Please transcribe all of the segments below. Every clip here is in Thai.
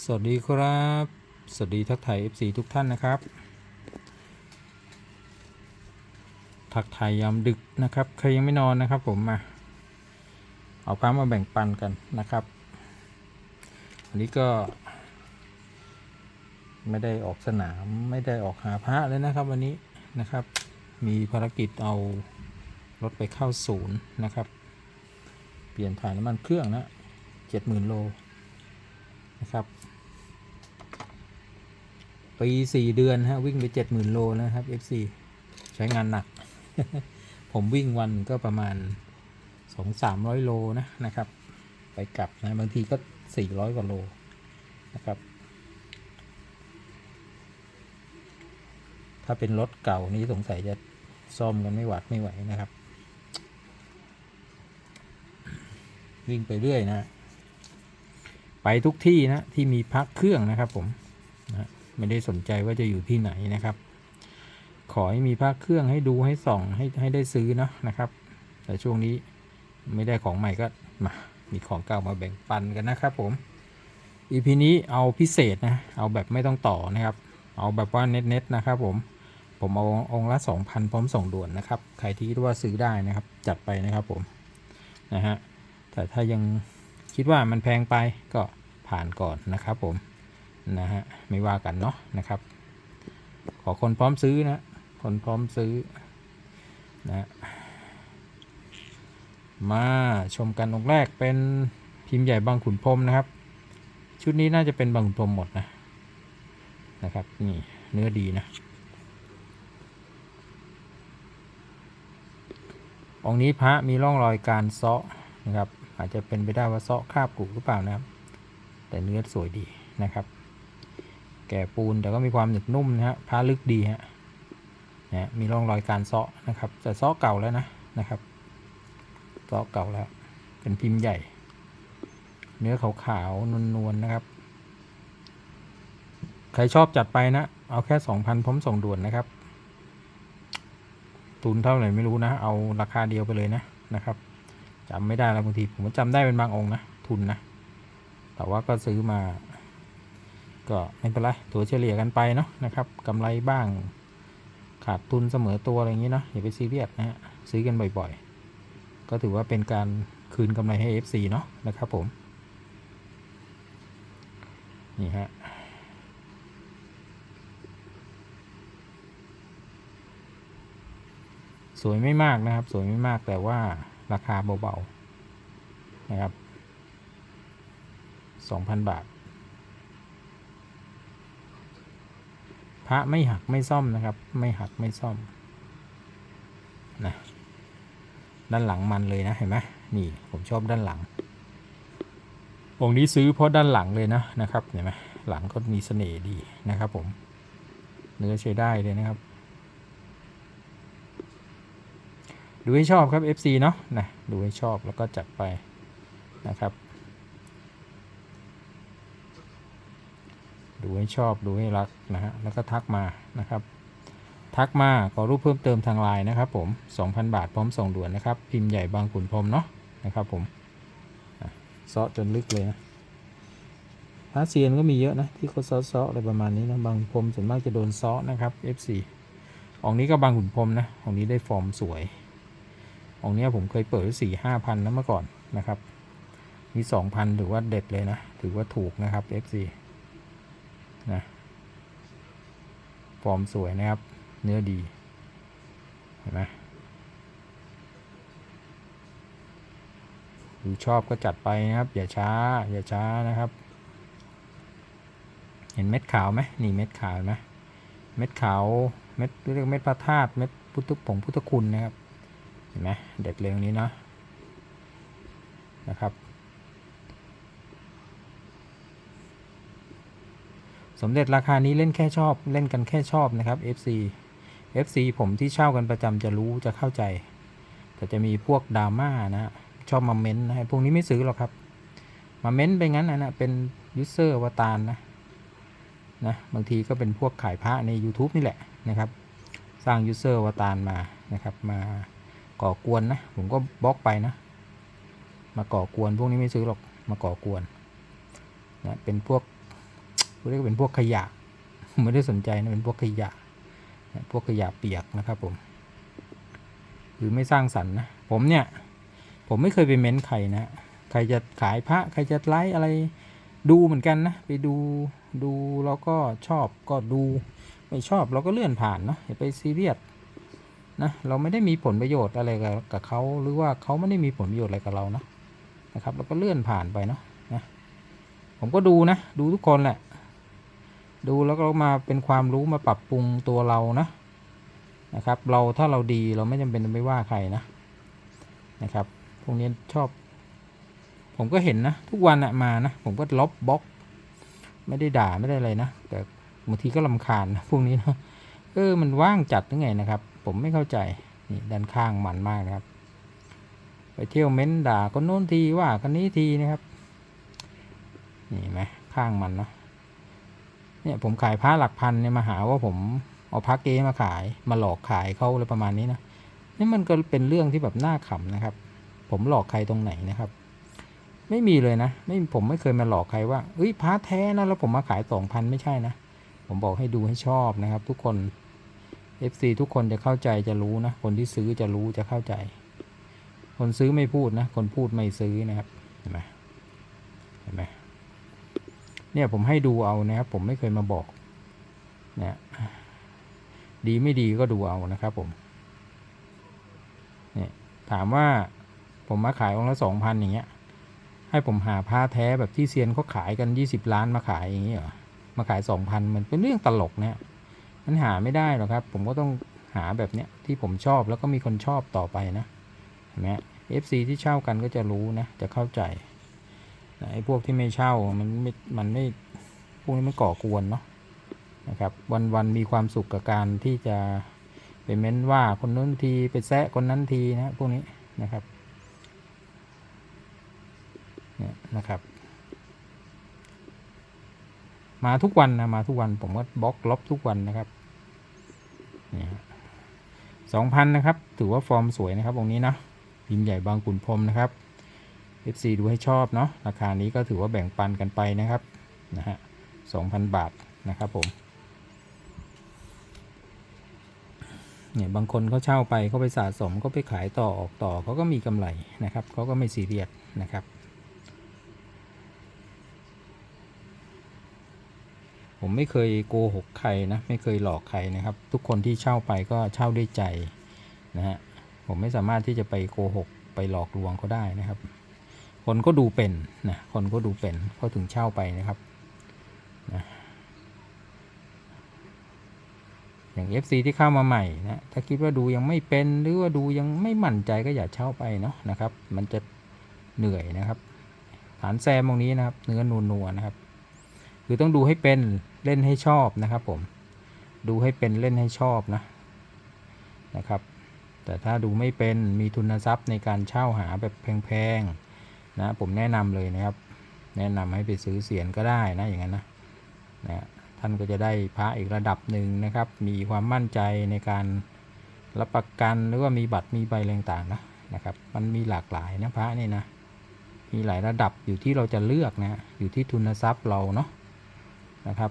สวัสดีครับ สวัสดีทักไทย FC ทุกท่านนะครับ ทักไทยยามดึกนะครับ ใครยังไม่นอนนะครับผมมาเอาพระมาแบ่งปันกันนะครับวันนี้ก็ ไม่ได้ออกสนามไม่ได้ออกหาพระเลยนะครับ วันนี้นะครับ มีภารกิจเอารถไปเข้าศูนย์นะครับ เปลี่ยนถ่ายน้ำมันเครื่องนะเจ็ดหมื่นโล นะครับปีสี่เดือนฮะวิ่งไปเจ็ดหมื่นโลนะครับ FC ใช้งานหนัก ผมวิ่งวันก็ประมาณสองสามร้อยโลนะนะครับ ไปกลับนะบางทีก็สี่ร้อยกว่าโลนะครับ ถ้าเป็นรถเก่านี้สงสัยจะซ่อมกันไม่หวัดไม่ไหวนะครับ วิ่งไปเรื่อยนะ ไปทุกที่นะที่มีพักเครื่องนะครับผมนะไม่ได้สนใจว่าจะอยู่ที่ไหนนะครับ ขอให้มีพักเครื่องให้ดูให้ส่องให้ให้ได้ซื้อเนาะนะครับ แต่ช่วงนี้ไม่ได้ของใหม่ก็มามีของเก่ามาแบ่งปันกันนะครับผม EP นี้เอาพิเศษนะเอาแบบไม่ต้องต่อนะครับ เอาแบบว่าเน็ตๆนะครับผมผมเอาองค์ละ 2,000 พร้อมส่งด่วนนะครับ ใครที่คิดว่าซื้อได้นะครับ จัดไปนะครับผมนะฮะแต่ถ้ายังคิดว่ามันแพงไปก็ ผ่านก่อนนะครับผมนะฮะไม่ว่ากันเนาะนะครับ ขอคนพร้อมซื้อนะคนพร้อมซื้อนะมาชมกันองค์แรกเป็นพิมพ์ใหญ่บางขุนพรมนะครับ ชุดนี้น่าจะเป็นบางขุนพรมหมดนะนะครับนี่เนื้อดีนะองนี้พระมีร่องรอยการเซาะนะครับ อาจจะเป็นไปได้ว่าเซาะคราบกุหรือเปล่านะครับ แต่เนื้อสวยดีนะครับ แก่ปูนแต่ก็มีความหนึบนุ่มนะฮะผ้าลึกดีฮะนะมีร่องรอยการซาะนะครับแต่ซาะเก่าแล้วนะนะครับซาะเก่าแล้ว เป็นพิมพ์ใหญ่ เนื้อขาวๆนวลๆนะครับ ใครชอบจัดไปนะ เอาแค่สองพันพร้อมส่งด่วนนะครับทุนเท่าไหร่ไม่รู้นะ เอาราคาเดียวไปเลยนะนะครับจำไม่ได้แล้วบางทีผมจำได้เป็นบางองค์นะทุนนะ แต่ว่าก็ซื้อมา ก็ไม่เป็นไรตัวเฉลี่ยกันไปเนาะนะครับกำไรบ้างขาดทุนเสมอตัวอะไรอย่างนี้เนาะอย่าไปซีเรียสนะฮะซื้อกันบ่อยๆ ก็ถือว่าเป็นการคืนกำไรให้ FC เนาะนะครับผม นี่ฮะสวยไม่มากนะครับ สวยไม่มากแต่ว่าราคาเบาๆนะครับ 2,000 บาท พระไม่หักไม่ซ่อมนะครับ ไม่หักไม่ซ่อมนะด้านหลังมันเลยนะเห็นไหมนี่ผมชอบด้านหลัง องค์นี้ซื้อเพราะด้านหลังเลยนะนะครับเห็นไหมหลังก็มีเสน่ห์ดีนะครับผม เนื้อใช้ได้เลยนะครับ ดูให้ชอบครับ FC เนาะนะดูให้ชอบแล้วก็จัดไปนะครับ ดูให้ชอบดูให้รักนะฮะแล้วก็ทักมานะครับ ทักมาขอรูปเพิ่มเติมทางไลน์นะครับ ผม 2,000 บาทพร้อมส่งด่วนนะครับ พิมพ์ใหญ่บางขุนพรหมเนาะนะครับ ผมเซาะจนลึกเลยนะพระเซียนก็มีเยอะนะที่เขาเซาะเซาะอะไรประมาณนี้นะบางพรหมส่วนมากจะโดนเซาะนะครับ F4 องนี้ก็บางขุนพรหมนะองนี้ได้ฟอร์มสวยองนี้ผมเคยเปิดสี่ห้าพันนะเมื่อก่อนนะครับนี่สองพันถือว่าเด็ดเลยนะ ถือว่าถูกนะครับ FC นะฟอร์มสวยนะครับ เนื้อดี เห็นไหมดูชอบก็จัดไปนะครับ อย่าช้า อย่าช้านะครับ เห็นเม็ดขาวไหมนี่เม็ดขาวนไหมเม็ดขาวเม็ดเรียกเม็ดพระธาตุเม็ดพุทธผงพุทธคุณนะครับ เห็นไหมเด็ดเลยตรงนี้เนาะนะครับ สมเด็จราคานี้เล่นแค่ชอบเล่นกันแค่ชอบนะครับ FC FC ผมที่เช่ากันประจำจะรู้จะเข้าใจ แต่จะมีพวกดราม่านะชอบมาเม้นต์นะพวกนี้ไม่ซื้อหรอกครับ มาเม้นต์ไปงั้นนะนะเป็นยูเซอร์วตารนะนะบางทีก็เป็นพวกขายพระใน YouTube นี่แหละนะครับ สร้างยูเซอร์วตารมานะครับ มาก่อกวนนะ ผมก็บล็อกไปนะ มาก่อกวนพวกนี้ไม่ซื้อหรอกมาก่อกวนนะเป็นพวก เรียกเป็นพวกขยะ ไม่ได้สนใจนะเป็นพวกขยะนะพวกขยะเปียกนะครับผม คือไม่สร้างสรรค์นะ ผมเนี่ย ผมไม่เคยไปเม้นใครนะ ใครจะขายพระ ใครจะไลฟ์อะไร ดูเหมือนกันนะ ไปดู ดูแล้วก็ชอบก็ดู ไม่ชอบเราก็เลื่อนผ่านเนาะ อย่าไปซีเรียสนะ เราไม่ได้มีผลประโยชน์อะไรกับกับเขา หรือว่าเขาไม่ได้มีผลประโยชน์อะไรกับเรานะนะครับ เราก็เลื่อนผ่านไปเนาะนะผมก็ดูนะ ดูทุกคนแหละ ดูแล้วก็มาเป็นความรู้มาปรับปรุงตัวเรานะนะครับ เราถ้าเราดีเราไม่จำเป็นต้องไปว่าใครนะนะครับพวกนี้ชอบ ผมก็เห็นนะทุกวันอะมานะผมก็ลบบล็อก ไม่ได้ด่าไม่ได้อะไรนะแต่บางทีก็ลำคาญนะพวกนี้นะเออมันว่างจัดยังไงนะครับ ผมไม่เข้าใจนี่ด้านข้างมันมากนะครับ ไปเที่ยวเม้นด่าคนโน้นทีว่าคนนี้ทีนะครับนี่ไหมข้างมันเนาะ เนี่ยผมขายผ้าหลักพันเนี่ยมาหาว่าผมเอาผ้าเก๊มาขายมาหลอกขายเขาอะไรประมาณนี้นะนี่มันก็เป็นเรื่องที่แบบน่าขำนะครับ ผมหลอกใครตรงไหนนะครับ ไม่มีเลยนะ ไม่ผมไม่เคยมาหลอกใครว่าเอ้ยพระแท้นะแล้วผมมาขายสองพันไม่ใช่นะผมบอกให้ดูให้ชอบนะครับ ทุกคน FC ทุกคนจะเข้าใจจะรู้นะ คนที่ซื้อจะรู้จะเข้าใจ คนซื้อไม่พูดนะ คนพูดไม่ซื้อนะครับ เห็นไหมเห็นไหม เนี่ยผมให้ดูเอานะครับผมไม่เคยมาบอกนี่ยดีไม่ดีก็ดูเอานะครับผมเนี่ยถามว่าผมมาขายองค์ละสองพันอย่างเงี้ย ให้ผมหาผ้าแท้แบบที่เซียนเขาขายกันยี่สิบล้านมาขายอย่างนี้เหรอมาขายสองพันมันเป็นเรื่องตลกเนี่ยมันหาไม่ได้หรอกครับ ผมก็ต้องหาแบบเนี้ยที่ผมชอบแล้วก็มีคนชอบต่อไปนะเห็นไหม FC ที่เช่ากันก็จะรู้นะจะเข้าใจ ไอ้พวกที่ไม่เช่ามันไม่มันไม่พวกนี้มันก่อกวนเนาะนะครับ วันวันๆมีความสุขกับการที่จะไปเม้นว่าคนนู้นทีไปแซะคนนั้นทีนะพวกนี้นะครับเนี่ยนะครับ มาทุกวันนะมาทุกวันผมก็บล็อกลบทุกวันนะครับนี่สองพันนะครับ ถือว่าฟอร์มสวยนะครับองนี้นะพิมพ์ใหญ่บางขุนพรมนะครับ FC ดูให้ชอบเนาะราคานี้ก็ถือว่าแบ่งปันกันไปนะครับนะฮะสองพันบาทนะครับผมเนี่ยบางคนเขาเช่าไปเขาไปสะสมก็ไปขายต่อออกต่อเขาก็มีกำไรนะครับเขาก็ไม่ซีเรียสนะครับผมไม่เคยโกหกใครนะไม่เคยหลอกใครนะครับ ทุกคนที่เช่าไปก็เช่าด้วยใจนะฮะผมไม่สามารถที่จะไปโกหกไปหลอกลวงเขาได้นะครับ คนก็ดูเป็นนะคนก็ดูเป็นเขาถึงเช่าไปนะครับนะอย่าง FC ที่เข้ามาใหม่นะถ้าคิดว่าดูยังไม่เป็นหรือว่าดูยังไม่มั่นใจก็อย่าเช่าไปเนาะนะครับ มันจะเหนื่อยนะครับฐานแซมตรงนี้นะครับ เนื้อนัวนะครับ คือต้องดูให้เป็นเล่นให้ชอบนะครับผมดูให้เป็นเล่นให้ชอบนะนะครับ แต่ถ้าดูไม่เป็นมีทุนทรัพย์ในการเช่าหาแบบแพงๆ นะผมแนะนำเลยนะครับ แนะนำให้ไปซื้อเสียนก็ได้นะอย่างนั้นนะนะท่านก็จะได้พระอีกระดับหนึ่งนะครับ มีความมั่นใจในการรับประกันหรือว่ามีบัตรมีใบอะไรต่างๆนะนะครับ มันมีหลากหลายนะพระนี่นะมีหลายระดับอยู่ที่เราจะเลือกนะอยู่ที่ทุนทรัพย์เราเนาะนะครับ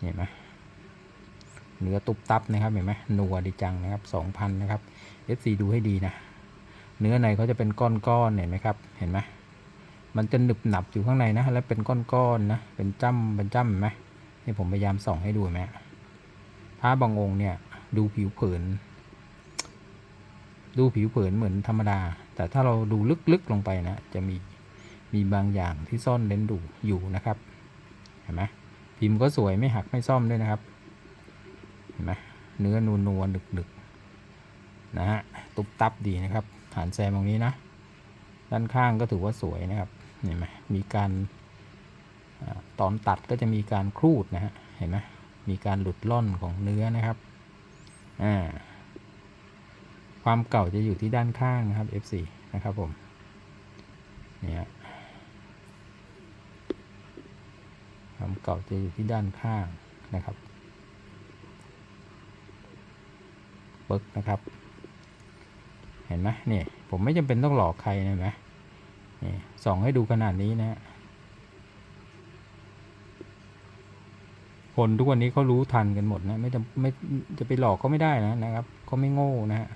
เห็นไหมเนื้อตุบตับนะครับเห็นไหมนัวดีจังนะครับสองพันนะครับ FC ดูให้ดีนะ เนื้อในเขาจะเป็นก้อนๆเห็นไหมครับ เห็นไหมมันจะหนึบหนับอยู่ข้างในนะ แล้วเป็นก้อนๆนะ เป็นจ้ำเป็นจ้ำเห็นไหมนี่ผมพยายามส่องให้ดูไหมพระบางองค์เนี่ย ดูผิวเผิน ดูผิวเผินเหมือนธรรมดา แต่ถ้าเราดูลึกๆลงไปนะ จะมีมีบางอย่างที่ซ่อนเลนดูอยู่นะครับ เห็นไหมพิมพ์ก็สวยไม่หักไม่ซ่อมด้วยนะครับ เห็นไหมเนื้อนูนนัวหนึกหนึกๆนะฮะ ตุบตับดีนะครับ ฐานแซมตรงนี้นะ ด้านข้างก็ถือว่าสวยนะครับเห็นไหมมีการตอนตัดก็จะมีการครูดนะฮะเห็นไหมมีการหลุดล่อนของเนื้อนะครับอ่าความเก่าจะอยู่ที่ด้านข้างนะครับ F4 นะครับผมเนี่ยความเก่าจะอยู่ที่ด้านข้างนะครับปึกนะครับ เห็นไหมเนี่ยผมไม่จำเป็นต้องหลอกใครนะไหมนี่ส่องให้ดูขนาดนี้นะ คนทุกวันนี้เขารู้ทันกันหมดนะไม่จำไม่จะไปหลอกเขาไม่ได้นะนะครับเขาไม่โง่นะฮะ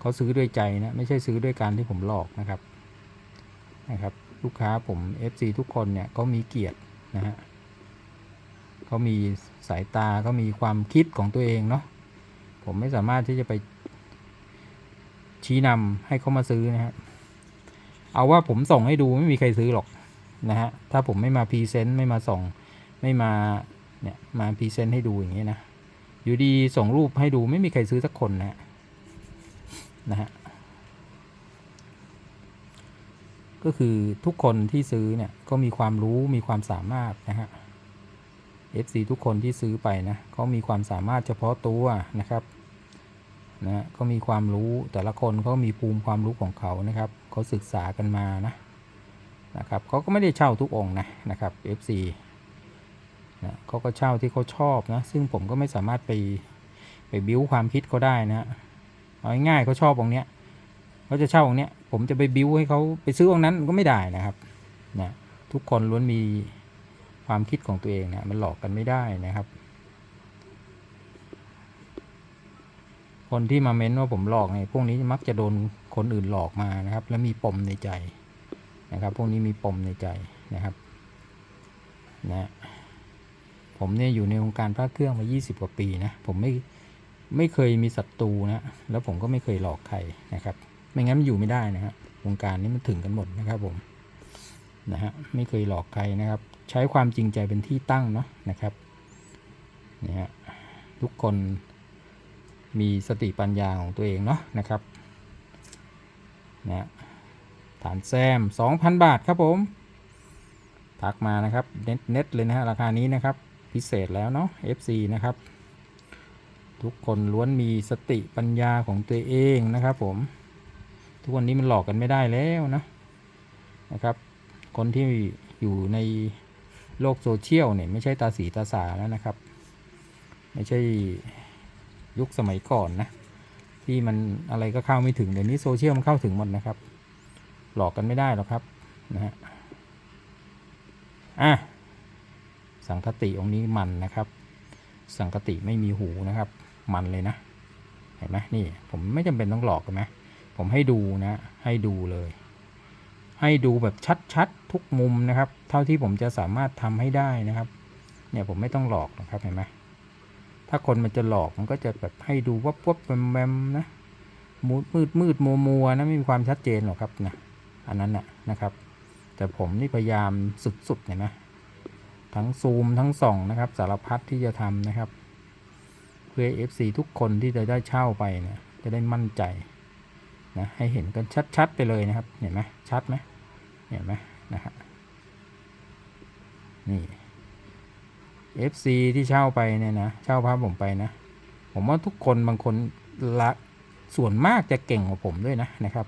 เขาซื้อด้วยใจนะไม่ใช่ซื้อด้วยการที่ผมหลอกนะครับนะครับ ลูกค้าผม FC ทุกคนเนี่ยเขามีเกียรตินะฮะเขามีสายตาเขามีความคิดของตัวเองเนาะผมไม่สามารถที่จะไป ชี้นำให้เขามาซื้อนะฮะเอาว่าผมส่งให้ดูไม่มีใครซื้อหรอกนะฮะถ้าผมไม่มาพรีเซนต์ไม่มาส่งไม่มาเนี่ยมาพรีเซนต์ให้ดูอย่างนี้นะอยู่ดีส่งรูปให้ดูไม่มีใครซื้อสักคนนะฮะนะฮะก็คือทุกคนที่ซื้อเนี่ยก็มีความรู้มีความสามารถนะฮะ FC ทุกคนที่ซื้อไปนะเขามีความสามารถเฉพาะตัวนะครับ นะฮะเขามีความรู้แต่ละคนเขามีภูมิความรู้ของเขานะครับเขาศึกษากันมานะนะครับเขาก็ไม่ได้เช่าทุกองนะนะครับ FC นะเขาก็เช่าที่เขาชอบนะซึ่งผมก็ไม่สามารถไปไปบิ้วความคิดเขาได้นะเอาง่ายๆเขาชอบองเนี้ยเขาจะเช่าองเนี้ยผมจะไปบิ้วให้เขาไปซื้อองนั้นก็ไม่ได้นะครับนะทุกคนล้วนมีความคิดของตัวเองนะมันหลอกกันไม่ได้นะครับ คนที่มาเม้นว่าผมหลอกเนี่ยพวกนี้มักจะโดนคนอื่นหลอกมานะครับ และมีปมในใจนะครับ พวกนี้มีปมในใจนะครับนะผมเนี่ยอยู่ในวงการพระเครื่องมา 20 กว่าปีนะผมไม่ไม่เคยมีศัตรูนะแล้วผมก็ไม่เคยหลอกใครนะครับ ไม่งั้นมันอยู่ไม่ได้นะฮะวงการนี้มันถึงกันหมดนะครับผมนะฮะไม่เคยหลอกใครนะครับ ใช้ความจริงใจเป็นที่ตั้งเนาะนะครับนี่ฮะทุกคน มีสติปัญญาของตัวเองเนาะนะครับนะฮะฐานแซม 2,000 บาทครับผมทักมานะครับเน็ตเน็ตเลยนะฮะราคานี้นะครับพิเศษแล้วเนาะ FC นะครับ ทุกคนล้วนมีสติปัญญาของตัวเองนะครับผม ทุกวันนี้มันหลอกกันไม่ได้แล้วนะนะครับ คนที่อยู่ในโลกโซเชียลเนี่ยไม่ใช่ตาสีตาสาแล้วนะครับ ไม่ใช่ ยุคสมัยก่อนนะ ที่มันอะไรก็เข้าไม่ถึง เดี๋ยวนี้โซเชียลมันเข้าถึงหมดนะครับ หลอกกันไม่ได้หรอกครับนะฮะอะสังคติองค์นี้มันนะครับ สังคติไม่มีหูนะครับ มันเลยนะ เห็นไหมนี่ ผมไม่จำเป็นต้องหลอกกันไหมผมให้ดูนะ ให้ดูเลย ให้ดูแบบชัดๆทุกมุมนะครับ เท่าที่ผมจะสามารถทำให้ได้นะครับ เนี่ยผมไม่ต้องหลอกนะครับเห็นไหม ถ้าคนมันจะหลอกมันก็จะแบบให้ดูวับวับแวมแวมนะมืดมืดมืดมัวมัวนะไม่มีความชัดเจนหรอกครับนะอันนั้นนะนะครับ แต่ผมนี่พยายามสุดๆเห็นไหมทั้งซูมทั้งส่องนะครับ สารพัดที่จะทำนะครับ เพื่อ FC ทุกคนที่จะได้เช่าไปเนี่ยจะได้มั่นใจนะให้เห็นกันชัดๆไปเลยนะครับ เห็นไหมชัดไหมเห็นไหมนะฮะนี่ FC ที่เช่าไปเนี่ยนะเช่าพระผมไปนะ ผมว่าทุกคนบางคนละส่วนมากจะเก่งกว่าผมด้วยนะนะครับ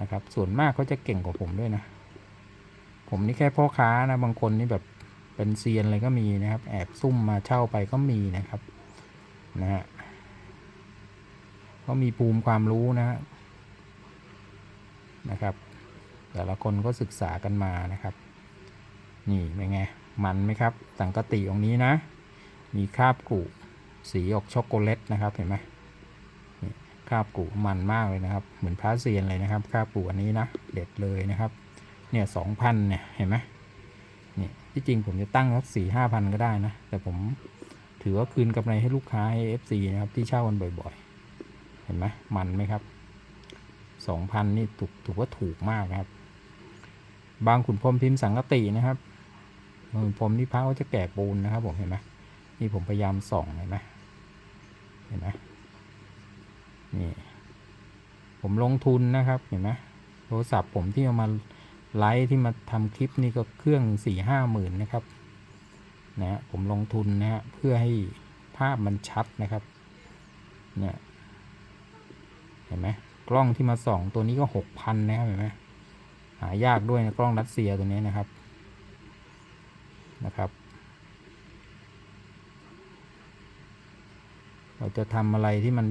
นะครับ ส่วนมากเขาจะเก่งกว่าผมด้วยนะ ผมนี่แค่พ่อค้านะบางคนนี่แบบเป็นเซียนอะไรก็มีนะครับ แอบซุ่มมาเช่าไปก็มีนะครับนะฮะเขามีภูมิความรู้นะนะครับ แต่ละคนก็ศึกษากันมานะครับ นี่เป็นไง มันไหมครับสังกติองนี้นะ มีคราบกุสีออกช็อกโกแลตนะครับเห็นไหมคราบกุมันมากเลยนะครับ เหมือนพาเซียนเลยนะครับคราบกุอันนี้นะเด็ดเลยนะครับ เนี่ยสองพันเนี่ยเห็นไหมนี่ที่จริงผมจะตั้งสักสี่ห้าพันก็ได้นะ แต่ผมถือว่าคืนกำไรให้ลูกค้าให้ FC นะครับที่เช่ากันบ่อยๆ เห็นไหมมันไหมครับสองพันนี่ถูกถือว่าถูกมากครับ บางขุนพรมพิมพ์สังกตินะครับ ผมนี่พระเขาจะแก่ปูนนะครับผมเห็นไหมนี่ผมพยายามส่องเห็นไหมเห็นไหมนี่ผมลงทุนนะครับเห็นไหมโทรศัพท์ผมที่เอามาไลฟ์ที่มาทำคลิปนี่ก็เครื่องสี่ห้าหมื่นนะครับนะฮะผมลงทุนนะฮะเพื่อให้ภาพมันชัดนะครับเนี่ยเห็นไหมกล้องที่มาส่องตัวนี้ก็หกพันนะครับเห็นไหมหายากด้วยนะกล้องรัสเซียตัวนี้นะครับ นะครับ เราจะทำอะไรที่มัน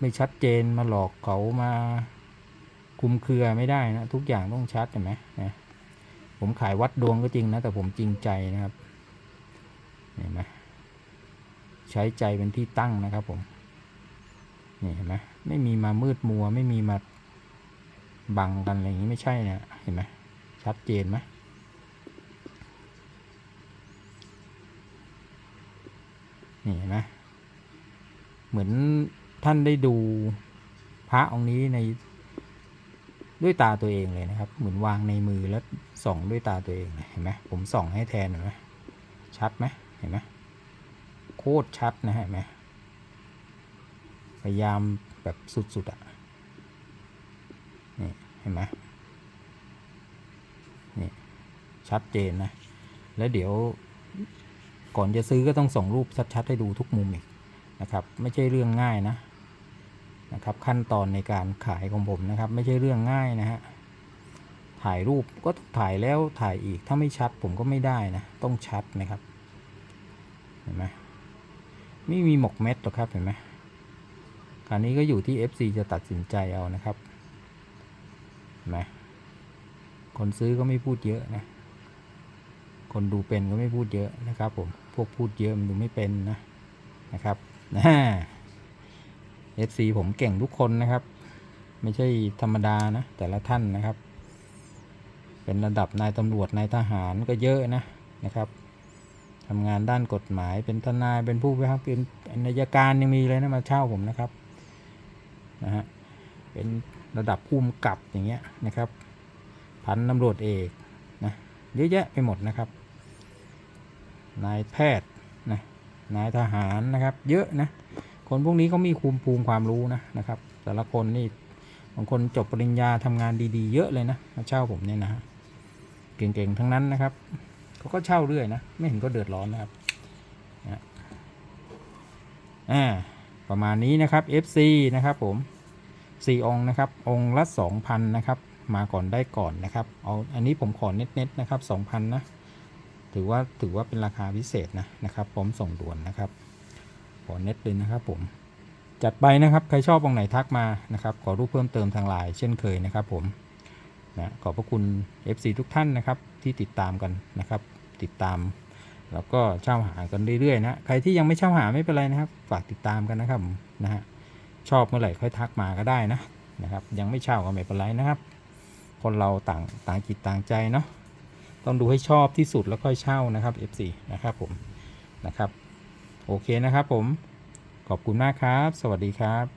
ไม่ชัดเจนมาหลอกเขามาคุมเครือไม่ได้นะ ทุกอย่างต้องชัดเห็นไหมนะผมขายวัดดวงก็จริงนะ แต่ผมจริงใจนะครับเห็นไหมใช้ใจเป็นที่ตั้งนะครับผมนี่เห็นไหมไม่มีมามืดมัวไม่มีมาบังกันอะไรอย่างนี้ไม่ใช่นะเห็นไหมชัดเจนไหม นี่เห็นไหมเหมือนท่านได้ดูพระองค์นี้ในด้วยตาตัวเองเลยนะครับ เหมือนวางในมือแล้วส่องด้วยตาตัวเองเลยเห็นไหมผมส่องให้แทนเห็นไหมชัดไหมเห็นไหมโคตรชัดนะเห็นไหมพยายามแบบสุดๆอะนี่เห็นไหมนี่ชัดเจนนะ แล้วเดี๋ยว ก่อนจะซื้อก็ต้องส่งรูปชัดๆให้ดูทุกมุมอีกนะครับ ไม่ใช่เรื่องง่ายนะนะครับ ขั้นตอนในการขายของผมนะครับ ไม่ใช่เรื่องง่ายนะฮะถ่ายรูปก็ถ่ายแล้วถ่ายอีกถ้าไม่ชัดผมก็ไม่ได้นะ ต้องชัดนะครับเห็นไหมไม่มีหมกเม็ดหรอกครับเห็นไหมคราวนี้ก็อยู่ที่ FC จะตัดสินใจเอานะครับเห็นไหมคนซื้อก็ไม่พูดเยอะนะ คนดูเป็นก็ไม่พูดเยอะนะครับ ผมพวกพูดเยอะมันดูไม่เป็นนะนะครับนะ FC ผมเก่งทุกคนนะครับ ไม่ใช่ธรรมดานะ แต่ละท่านนะครับ เป็นระดับนายตำรวจนายทหารก็เยอะนะนะครับทำงานด้านกฎหมายเป็นทนายเป็นผู้พิพากษาเป็นนายการยังมีเลยนะมาเช่าผมนะครับนะฮะเป็นระดับผู้กำกับอย่างเงี้ยนะครับ พันตำรวจเอกนะเยอะแยะไปหมดนะครับ นายแพทย์นะนายทหารนะครับ เยอะนะคนพวกนี้เขามีภูมิภูมิความรู้นะนะครับ แต่ละคนนี่บางคนจบปริญญาทำงานดีๆ เยอะเลยนะมาเช่าผมเนี่ยนะฮะเก่งๆทั้งนั้นนะครับเขาก็เช่าเรื่อยนะไม่เห็นก็เดือดร้อนนะครับนะอ่าประมาณนี้นะครับ FC นะครับผมสี่องค์นะครับ องค์ละ2,000นะครับมาก่อนได้ก่อนนะครับเอาอันนี้ผมขอเน็ตๆนะครับ2,000นะ ถือว่าถือว่าเป็นราคาพิเศษนะนะครับพร้อมส่งด่วนนะครับขอเน็ตเลยนะครับผมจัดไปนะครับใครชอบองไหนทักมานะครับขอรูปเพิ่มเติมทางไลน์เช่นเคยนะครับผมนะขอบพระคุณ FC ทุกท่านนะครับที่ติดตามกันนะครับ ติดตาม แล้วก็เช่าหากันเรื่อยๆนะใครที่ยังไม่เช่าหาไม่เป็นไรนะครับฝากติดตามกันนะครับนะฮะชอบเมื่อไหร่ค่อยทักมาก็ได้นะนะครับ ยังไม่เช่าก็ไม่เป็นไรนะครับ คนเราต่างต่างจิตต่างใจเนาะ ต้องดูให้ชอบที่สุดแล้วค่อยเช่านะครับ F4 นะครับผมนะครับ โอเคนะครับผมขอบคุณมากครับ สวัสดีครับ